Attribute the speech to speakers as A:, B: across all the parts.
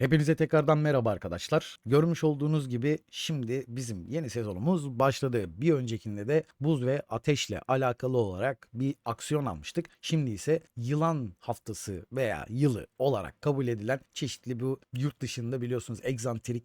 A: Hepinize tekrardan merhaba arkadaşlar. Görmüş olduğunuz gibi şimdi bizim yeni sezonumuz başladı. Bir öncekinde de buz ve ateşle alakalı olarak bir aksiyon almıştık. Şimdi ise yılan haftası veya yılı olarak kabul edilen çeşitli bu yurt dışında biliyorsunuz egzantrik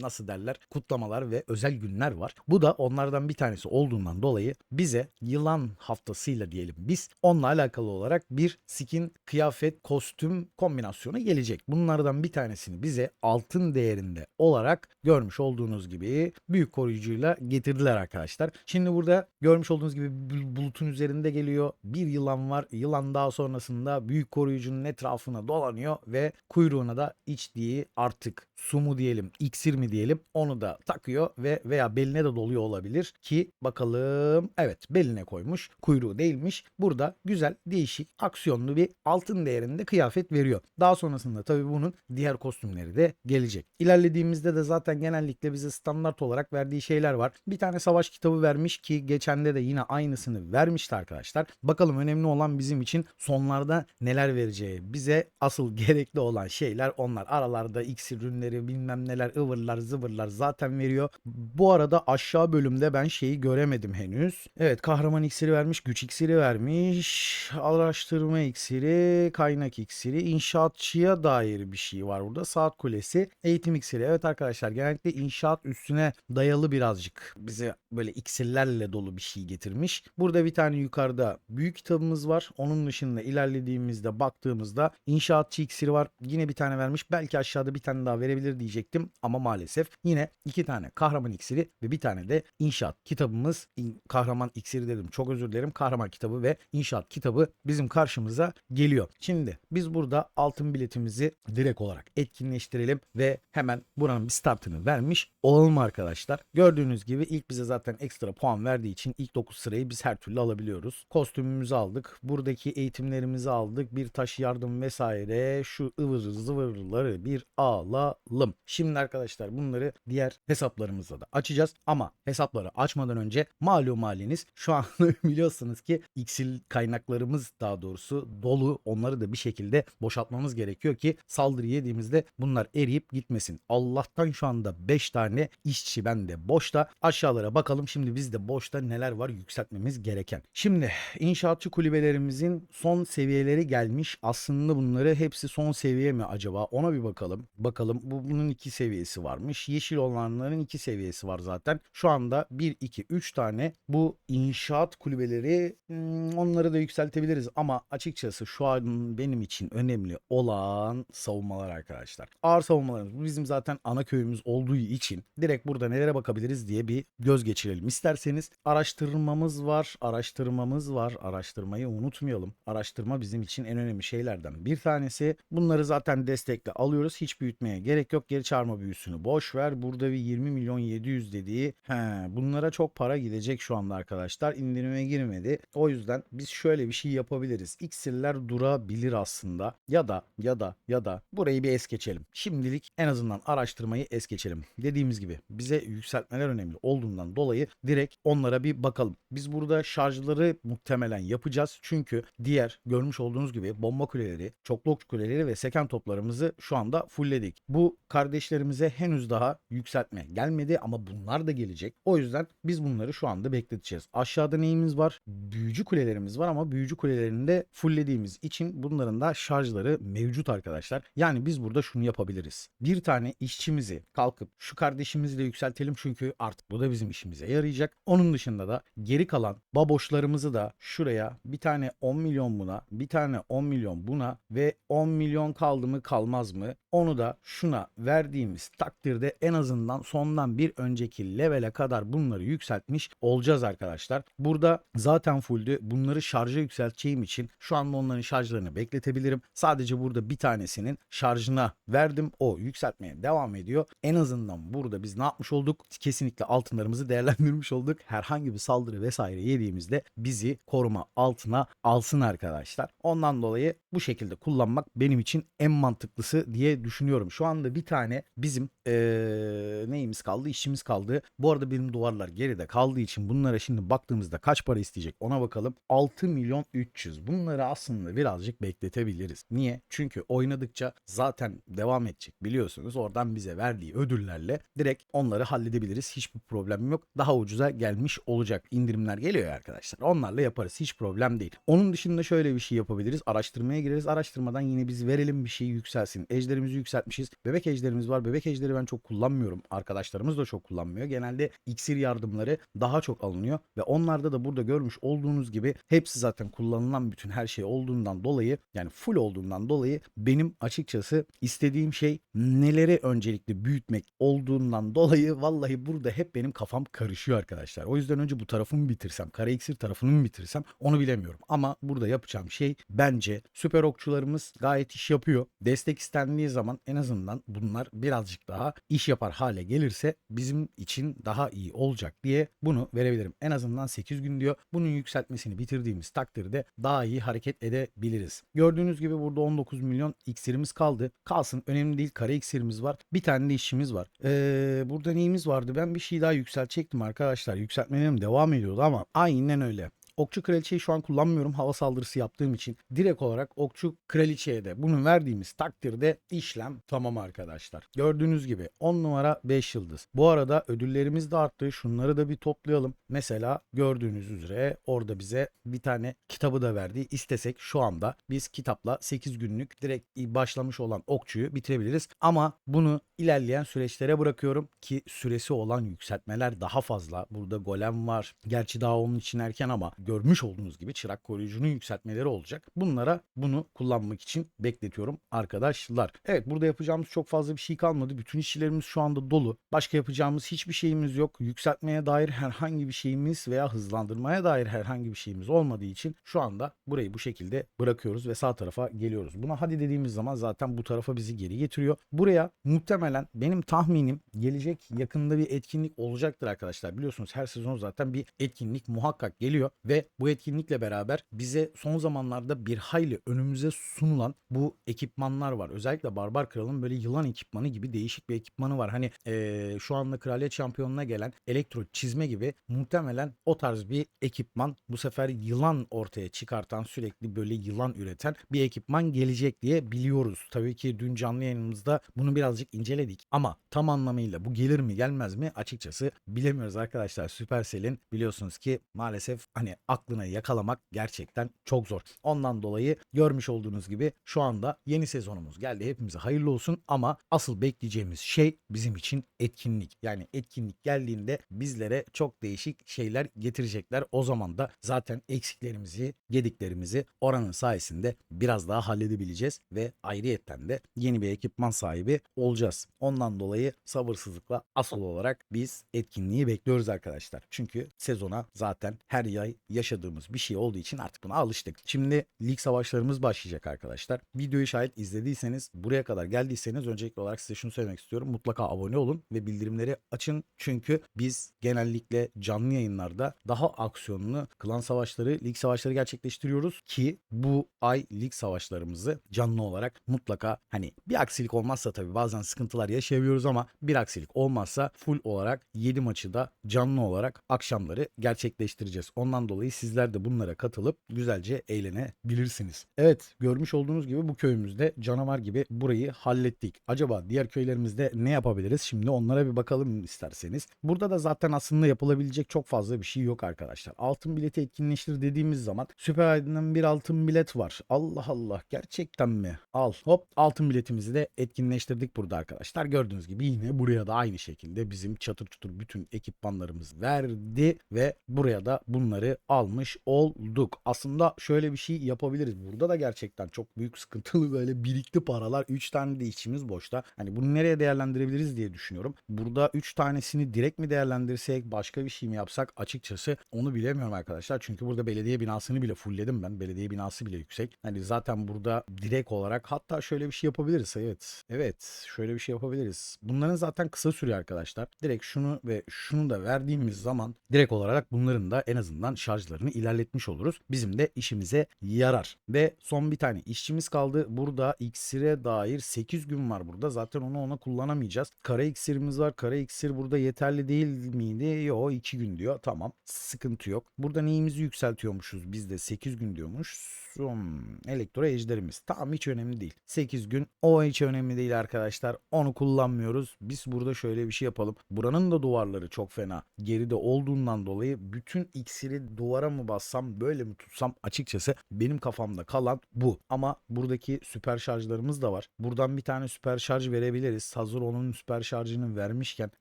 A: nasıl derler kutlamalar ve özel günler var. Bu da onlardan bir tanesi olduğundan dolayı bize yılan haftasıyla diyelim biz onunla alakalı olarak bir skin, kıyafet, kostüm kombinasyonu gelecek. Bunlardan bir tanesini bize altın değerinde olarak görmüş olduğunuz gibi büyük koruyucuyla getirdiler arkadaşlar. Şimdi burada görmüş olduğunuz gibi bul- bulutun üzerinde geliyor. Bir yılan var. Yılan daha sonrasında büyük koruyucunun etrafına dolanıyor ve kuyruğuna da içtiği artık su mu diyelim, iksir mi diyelim onu da takıyor ve veya beline de doluyor olabilir ki bakalım evet beline koymuş kuyruğu değilmiş. Burada güzel değişik aksiyonlu bir altın değerinde kıyafet veriyor. Daha sonrasında tabii bunun diğer kostümleri de gelecek. İlerlediğimizde de zaten genellikle bize standart olarak verdiği şeyler var. Bir tane savaş kitabı vermiş ki geçende de yine aynısını vermişti arkadaşlar. Bakalım önemli olan bizim için sonlarda neler vereceği. Bize asıl gerekli olan şeyler onlar. Aralarda iksir ürünleri bilmem neler ıvırlar zıvırlar zaten veriyor. Bu arada aşağı bölümde ben şeyi göremedim henüz. Evet kahraman iksiri vermiş, güç iksiri vermiş, araştırma iksiri, kaynak iksiri, inşaatçıya dair bir şey var burada. Saat kulesi, eğitim iksiri. Evet arkadaşlar genellikle inşaat üstüne dayalı birazcık bize böyle iksirlerle dolu bir şey getirmiş. Burada bir tane yukarıda büyük kitabımız var. Onun dışında ilerlediğimizde baktığımızda inşaatçı iksiri var. Yine bir tane vermiş. Belki aşağıda bir tane daha verebilir diyecektim ama maalesef yine iki tane kahraman iksiri ve bir tane de inşaat kitabımız. Kahraman iksiri dedim. Çok özür dilerim. Kahraman kitabı ve inşaat kitabı bizim karşımıza geliyor. Şimdi biz burada altın biletimizi direkt olarak etkinleştirelim ve hemen buranın bir startını vermiş olalım arkadaşlar. Gördüğünüz gibi ilk bize zaten ekstra puan verdiği için ilk 9 sırayı biz her türlü alabiliyoruz. Kostümümüzü aldık. Buradaki eğitimlerimizi aldık. Bir taş yardım vesaire şu ıvır zıvırları bir alalım. Şimdi arkadaşlar bunları diğer hesaplarımızda da açacağız ama hesapları açmadan önce malum haliniz şu an biliyorsunuz ki iksir kaynaklarımız daha doğrusu dolu. Onları da bir şekilde boşaltmamız gerekiyor ki saldırı yediğimizde bunlar eriyip gitmesin. Allah'tan şu anda 5 tane işçi bende boşta. Aşağılara bakalım şimdi bizde boşta neler var yükseltmemiz gereken. Şimdi inşaatçı kulübelerimizin son seviyeleri gelmiş. Aslında bunları hepsi son seviye mi acaba? Ona bir bakalım. Bakalım bu bunun iki seviyesi varmış. Yeşil olanların iki seviyesi var zaten. Şu anda 1 2 3 tane bu inşaat kulübeleri hmm, onları da yükseltebiliriz ama açıkçası şu an benim için önemli olan savunmalar arkadaşlar. Ağır savunmalarımız bu bizim zaten ana köyümüz olduğu için direkt burada nelere bakabiliriz diye bir göz geçirelim. İsterseniz araştırmamız var, araştırmamız var. Araştırmayı unutmayalım. Araştırma bizim için en önemli şeylerden bir tanesi. Bunları zaten destekle alıyoruz. Hiç büyütmeye gerek yok. Geri çağırma büyüsünü boş ver. Burada bir 20 milyon 700 dediği. He, bunlara çok para gidecek şu anda arkadaşlar. İndirime girmedi. O yüzden biz şöyle bir şey yapabiliriz. İksirler durabilir aslında. Ya da ya da ya da burayı bir es geçelim. Şimdilik en azından araştırmayı es geçelim. Dediğimiz gibi bize yükseltmeler önemli olduğundan dolayı direkt onlara bir bakalım. Biz burada şarjları muhtemelen yapacağız. Çünkü diğer görmüş olduğunuz gibi bomba kuleleri, çoklu ok kuleleri ve seken toplarımızı şu anda fullledik. Bu kardeşlerimize henüz daha yükseltme gelmedi ama bunlar da gelecek. O yüzden biz bunları şu anda bekleteceğiz. Aşağıda neyimiz var? Büyücü kulelerimiz var ama büyücü kulelerini de fulllediğimiz için bunların da şarjları mevcut arkadaşlar. Yani biz burada şunu yapabiliriz. Bir tane işçimizi kalkıp şu kardeşimizi de yükseltelim çünkü artık bu da bizim işimize yarayacak. Onun dışında da geri kalan baboşlarımızı da şuraya bir tane 10 milyon buna, bir tane 10 milyon buna ve 10 milyon kaldı mı kalmaz mı? Onu da şuna verdiğimiz takdirde en azından sondan bir önceki levele kadar bunları yükseltmiş olacağız arkadaşlar. Burada zaten fulldü. Bunları şarja yükselteceğim için şu anda onların şarjlarını bekletebilirim. Sadece burada bir tanesinin şarjına verdim. O yükseltmeye devam ediyor. En azından burada biz ne yapmış olduk? Kesinlikle altınlarımızı değerlendirmiş olduk. Herhangi bir saldırı vesaire yediğimizde bizi koruma altına alsın arkadaşlar. Ondan dolayı bu şekilde kullanmak benim için en mantıklısı diye düşünüyorum. Şu anda bir tane bizim eee, neyimiz kaldı? İşimiz kaldı. Bu arada benim duvarlar geride kaldığı için bunlara şimdi baktığımızda kaç para isteyecek ona bakalım. 6 milyon 300. Bunları aslında birazcık bekletebiliriz. Niye? Çünkü oynadıkça zaten devam edecek biliyorsunuz. Oradan bize verdiği ödüllerle direkt onları halledebiliriz. Hiçbir problem yok. Daha ucuza gelmiş olacak. İndirimler geliyor arkadaşlar. Onlarla yaparız. Hiç problem değil. Onun dışında şöyle bir şey yapabiliriz. Araştırmaya gireriz. Araştırmadan yine biz verelim bir şey yükselsin. Ejderimizi yükseltmişiz. Bebek ejderimiz var. Bebek ejderi ben çok kullanmıyorum. Arkadaşlarımız da çok kullanmıyor. Genelde iksir yardımları daha çok alınıyor ve onlarda da burada görmüş olduğunuz gibi hepsi zaten kullanılan bütün her şey olduğundan dolayı yani full olduğundan dolayı benim açıkçası istediğim şey neleri öncelikli büyütmek olduğundan dolayı vallahi burada hep benim kafam karışıyor arkadaşlar. O yüzden önce bu tarafımı mı bitirsem, kara iksir tarafını mı bitirsem onu bilemiyorum. Ama burada yapacağım şey bence süper okçularımız gayet iş yapıyor. Destek istendiği zaman en azından bunlar birazcık daha iş yapar hale gelirse bizim için daha iyi olacak diye bunu verebilirim. En azından 8 gün diyor. Bunun yükseltmesini bitirdiğimiz takdirde daha iyi hareket edebiliriz. Gördüğünüz gibi burada 19 milyon iksirimiz kaldı. Kalsın önemli değil kara iksirimiz var. Bir tane de işimiz var. Ee, burada neyimiz vardı? Ben bir şey daha yükseltecektim arkadaşlar. Yükseltmelerim devam ediyordu ama aynen öyle. Okçu kraliçeyi şu an kullanmıyorum hava saldırısı yaptığım için. Direkt olarak okçu kraliçeye de bunu verdiğimiz takdirde işlem tamam arkadaşlar. Gördüğünüz gibi 10 numara 5 yıldız. Bu arada ödüllerimiz de arttı. Şunları da bir toplayalım. Mesela gördüğünüz üzere orada bize bir tane kitabı da verdi. İstesek şu anda biz kitapla 8 günlük direkt başlamış olan okçuyu bitirebiliriz. Ama bunu ilerleyen süreçlere bırakıyorum ki süresi olan yükseltmeler daha fazla. Burada golem var. Gerçi daha onun için erken ama görmüş olduğunuz gibi çırak koruyucunun yükseltmeleri olacak. Bunlara bunu kullanmak için bekletiyorum arkadaşlar. Evet burada yapacağımız çok fazla bir şey kalmadı. Bütün işçilerimiz şu anda dolu. Başka yapacağımız hiçbir şeyimiz yok. Yükseltmeye dair herhangi bir şeyimiz veya hızlandırmaya dair herhangi bir şeyimiz olmadığı için şu anda burayı bu şekilde bırakıyoruz ve sağ tarafa geliyoruz. Buna hadi dediğimiz zaman zaten bu tarafa bizi geri getiriyor. Buraya muhtemelen benim tahminim gelecek yakında bir etkinlik olacaktır arkadaşlar. Biliyorsunuz her sezon zaten bir etkinlik muhakkak geliyor ve bu etkinlikle beraber bize son zamanlarda bir hayli önümüze sunulan bu ekipmanlar var. Özellikle Barbar Kral'ın böyle yılan ekipmanı gibi değişik bir ekipmanı var. Hani eee, şu anda Kraliyet Şampiyonu'na gelen elektro çizme gibi muhtemelen o tarz bir ekipman bu sefer yılan ortaya çıkartan sürekli böyle yılan üreten bir ekipman gelecek diye biliyoruz. Tabii ki dün canlı yayınımızda bunu birazcık inceledik ama tam anlamıyla bu gelir mi gelmez mi açıkçası bilemiyoruz arkadaşlar. Supercell'in biliyorsunuz ki maalesef hani aklına yakalamak gerçekten çok zor. Ondan dolayı görmüş olduğunuz gibi şu anda yeni sezonumuz geldi. Hepimize hayırlı olsun ama asıl bekleyeceğimiz şey bizim için etkinlik. Yani etkinlik geldiğinde bizlere çok değişik şeyler getirecekler. O zaman da zaten eksiklerimizi, gediklerimizi oranın sayesinde biraz daha halledebileceğiz ve ayrıyetten de yeni bir ekipman sahibi olacağız. Ondan dolayı sabırsızlıkla asıl olarak biz etkinliği bekliyoruz arkadaşlar. Çünkü sezona zaten her yay yaşadığımız bir şey olduğu için artık buna alıştık. Şimdi lig savaşlarımız başlayacak arkadaşlar. Videoyu şayet izlediyseniz, buraya kadar geldiyseniz öncelikli olarak size şunu söylemek istiyorum. Mutlaka abone olun ve bildirimleri açın. Çünkü biz genellikle canlı yayınlarda daha aksiyonlu klan savaşları, lig savaşları gerçekleştiriyoruz ki bu ay lig savaşlarımızı canlı olarak mutlaka hani bir aksilik olmazsa tabii bazen sıkıntılar yaşayabiliyoruz ama bir aksilik olmazsa full olarak 7 maçı da canlı olarak akşamları gerçekleştireceğiz. Ondan dolayı sizler de bunlara katılıp güzelce eğlenebilirsiniz. Evet görmüş olduğunuz gibi bu köyümüzde canavar gibi burayı hallettik. Acaba diğer köylerimizde ne yapabiliriz? Şimdi onlara bir bakalım isterseniz. Burada da zaten aslında yapılabilecek çok fazla bir şey yok arkadaşlar. Altın bileti etkinleştir dediğimiz zaman Süper Aydın'ın bir altın bilet var. Allah Allah gerçekten mi? Al hop altın biletimizi de etkinleştirdik burada arkadaşlar. Gördüğünüz gibi yine buraya da aynı şekilde bizim çatır çutur bütün ekipmanlarımız verdi ve buraya da bunları almış olduk. Aslında şöyle bir şey yapabiliriz. Burada da gerçekten çok büyük sıkıntılı böyle birikti paralar. 3 tane de işimiz boşta. Hani bunu nereye değerlendirebiliriz diye düşünüyorum. Burada 3 tanesini direkt mi değerlendirsek başka bir şey mi yapsak açıkçası onu bilemiyorum arkadaşlar. Çünkü burada belediye binasını bile fullledim ben. Belediye binası bile yüksek. Hani zaten burada direkt olarak hatta şöyle bir şey yapabiliriz. Evet. Evet. Şöyle bir şey yapabiliriz. Bunların zaten kısa sürüyor arkadaşlar. Direkt şunu ve şunu da verdiğimiz zaman direkt olarak bunların da en azından şarj şarjlarını ilerletmiş oluruz. Bizim de işimize yarar. Ve son bir tane işçimiz kaldı. Burada iksire dair 8 gün var burada. Zaten onu ona kullanamayacağız. Kara iksirimiz var. Kara iksir burada yeterli değil miydi? Yo 2 gün diyor. Tamam. Sıkıntı yok. Burada neyimizi yükseltiyormuşuz? Biz de 8 gün diyormuş. Hmm, elektro ejderimiz. Tamam hiç önemli değil. 8 gün. O hiç önemli değil arkadaşlar. Onu kullanmıyoruz. Biz burada şöyle bir şey yapalım. Buranın da duvarları çok fena. Geride olduğundan dolayı bütün iksiri duvara mı bassam böyle mi tutsam açıkçası benim kafamda kalan bu. Ama buradaki süper şarjlarımız da var. Buradan bir tane süper şarj verebiliriz. Hazır onun süper şarjını vermişken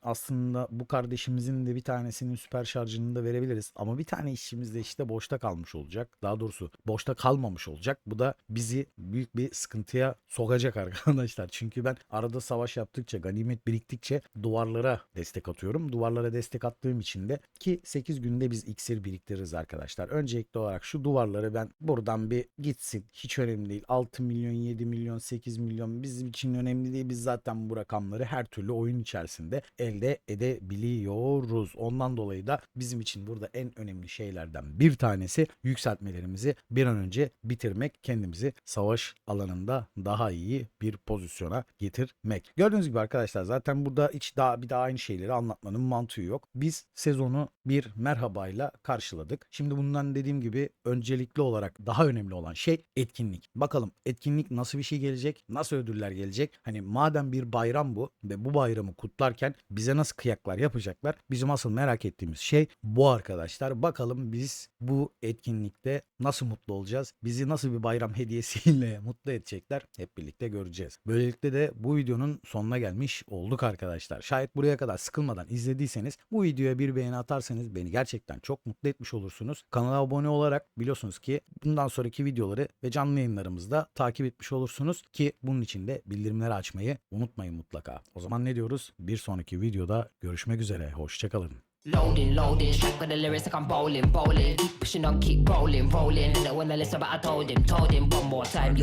A: aslında bu kardeşimizin de bir tanesinin süper şarjını da verebiliriz. Ama bir tane işçimiz de işte boşta kalmış olacak. Daha doğrusu boşta kalmamış olacak. Bu da bizi büyük bir sıkıntıya sokacak arkadaşlar. Çünkü ben arada savaş yaptıkça, ganimet biriktikçe duvarlara destek atıyorum. Duvarlara destek attığım için de ki 8 günde biz iksir biriktiririz arkadaşlar. Öncelikli olarak şu duvarları ben buradan bir gitsin. Hiç önemli değil. 6 milyon, 7 milyon, 8 milyon bizim için önemli değil. Biz zaten bu rakamları her türlü oyun içerisinde elde edebiliyoruz. Ondan dolayı da bizim için burada en önemli şeylerden bir tanesi yükseltmelerimizi bir an önce bitirmek. Kendimizi savaş alanında daha iyi bir pozisyona getirmek. Gördüğünüz gibi arkadaşlar zaten burada hiç daha bir daha aynı şeyleri anlatmanın mantığı yok. Biz sezonu bir merhabayla karşıladık. Şimdi bundan dediğim gibi öncelikli olarak daha önemli olan şey etkinlik. Bakalım etkinlik nasıl bir şey gelecek? Nasıl ödüller gelecek? Hani madem bir bayram bu ve bu bayramı kutlarken bize nasıl kıyaklar yapacaklar? Bizim asıl merak ettiğimiz şey bu arkadaşlar. Bakalım biz bu etkinlikte nasıl mutlu olacağız? Bizi nasıl bir bayram hediyesiyle mutlu edecekler? Hep birlikte göreceğiz. Böylelikle de bu videonun sonuna gelmiş olduk arkadaşlar. Şayet buraya kadar sıkılmadan izlediyseniz bu videoya bir beğeni atarsanız beni gerçekten çok mutlu etmiş olursunuz. Kanala abone olarak biliyorsunuz ki bundan sonraki videoları ve canlı yayınlarımızda takip etmiş olursunuz ki bunun için de bildirimleri açmayı unutmayın mutlaka. O zaman ne diyoruz? Bir sonraki videoda görüşmek üzere. Hoşçakalın.
B: Loading, loading, straight with the lyrics like I'm bowling, bowling. Keep pushing on, keep rolling, rolling. And when I listen, but I told him, told him one more time, yo.